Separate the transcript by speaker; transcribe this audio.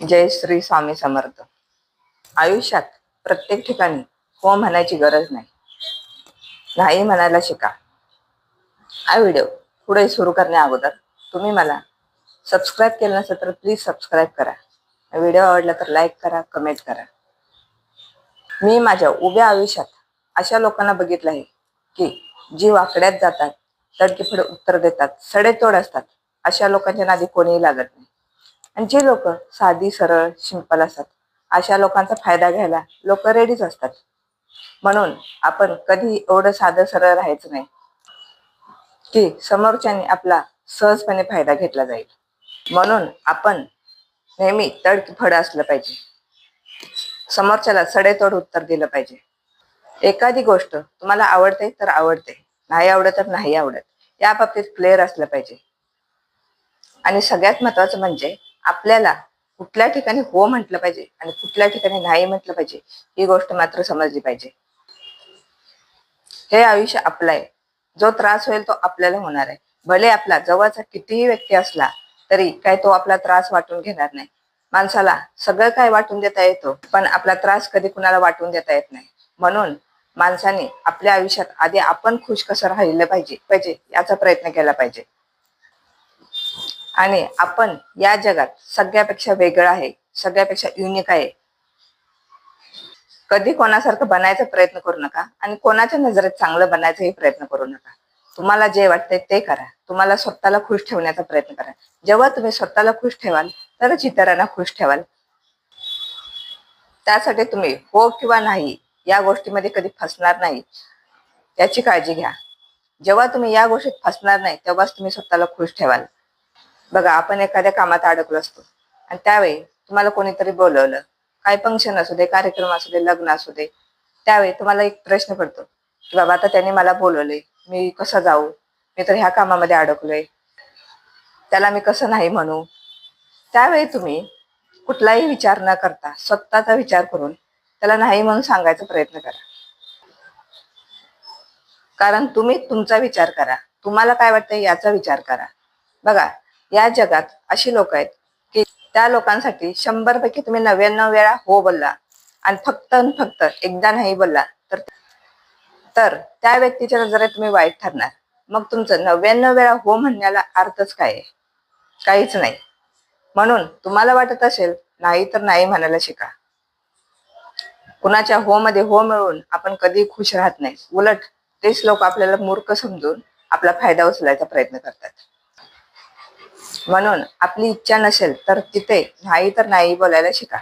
Speaker 1: जय श्री स्वामी समर्थ. आयुष्यात प्रत्येक ठिकाणी हो म्हणायची गरज नाही. नाही म्हणायला शिका. हा व्हिडिओ पुढे सुरू करण्या अगोदर तुम्ही मला सबस्क्राईब केलं नसेल तर प्लीज सबस्क्राईब करा. व्हिडिओ आवडला तर लाईक करा कमेंट करा. मी माझ्या उभ्या आयुष्यात अशा लोकांना बघितलं आहे की जी वाकड्यात जातात तडकीफड उत्तर देतात सडेतोड असतात अशा लोकांच्या नादी कोणीही लागत नाही. आणि लोक साधी सरळ सिंपल असतात अशा लोकांचा फायदा घ्यायला लोक रेडीच असतात. म्हणून आपण कधी एवढं साधं सरळ राहायचं नाही की समोरच्याने आपला सहजपणे फायदा घेतला जाईल. म्हणून आपण नेहमी तडफड असलं पाहिजे. समोरच्याला सडेतोड उत्तर दिलं पाहिजे. एखादी गोष्ट तुम्हाला आवडते तर आवडते नाही आवडत तर नाही आवडत या बाबतीत क्लिअर असलं पाहिजे. आणि सगळ्यात महत्वाचं म्हणजे आपल्याला कुठल्या ठिकाणी हो म्हटलं पाहिजे आणि कुठल्या ठिकाणी नाही म्हटलं पाहिजे ही गोष्ट मात्र समजली पाहिजे. हे आयुष्य आपलं आहे. जो त्रास होईल तो आपल्याला होणार आहे. भले आपला जवळचा कितीही व्यक्ती असला तरी काय तो आपला त्रास वाटून घेणार नाही. माणसाला सगळं काय वाटून देता येतो पण आपला त्रास कधी कुणाला वाटून देता येत नाही. म्हणून माणसाने आपल्या आयुष्यात आधी आपण खुश कसं राहिलं पाहिजे पाहिजे याचा प्रयत्न केला पाहिजे. आणि आपण या जगात सगळ्यापेक्षा वेगळं आहे सगळ्यापेक्षा युनिक आहे. कधी कोणासारखं बनायचा प्रयत्न करू नका आणि कोणाच्या नजरेत चांगलं बनायचाही प्रयत्न करू नका. तुम्हाला जे वाटतंय ते करा. तुम्हाला स्वतःला खुश ठेवण्याचा प्रयत्न करा. जेव्हा तुम्ही स्वतःला खुश ठेवाल तरच इतरांना खुश ठेवाल. त्यासाठी तुम्ही हो किंवा नाही या गोष्टीमध्ये कधी फसणार नाही. याची काळजी घ्या. जेव्हा तुम्ही या गोष्टीत फसणार नाही तेव्हाच तुम्ही स्वतःला खुश ठेवाल. बघा आपण एखाद्या कामात अडकलो असतो. आणि त्यावेळी तुम्हाला कोणीतरी बोलवलं. काही फंक्शन असू दे कार्यक्रम असू दे लग्न असू दे त्यावेळी तुम्हाला एक प्रश्न पडतो की बाबा आता त्यांनी मला बोलवलंय मी कसं जाऊ? मी तर ह्या कामामध्ये अडकलोय. त्याला मी कसं नाही म्हणू? त्यावेळी तुम्ही कुठलाही विचार न करता स्वतःचा विचार करून त्याला नाही म्हणून सांगायचा प्रयत्न करा. कारण तुम्ही तुमचा विचार करा. तुम्हाला काय वाटतं याचा विचार करा. बघा या जगात अशी लोक आहेत की त्या लोकांसाठी शंभर पैकी तुम्ही नव्याण्णव वेळा हो बोलला. आणि फक्त फक्त एकदा नाही बोलला तर तर त्या व्यक्तीच्या नजरेत तुम्ही वाईट ठरणार. मग तुमचं नव्याण्णव वेळा हो म्हणण्याला अर्थच काय आहे? काहीच नाही. म्हणून तुम्हाला वाटत असेल नाही तर नाही म्हणायला शिका. कुणाच्या हो मध्ये हो मिळून आपण कधी खुश राहत नाही. उलट तेच लोक आपल्याला मूर्ख समजून आपला फायदा उचलायचा प्रयत्न करतात. म्हणून आपली इच्छा नसेल तर तिथे नाही तर नाही बोलायला शिका.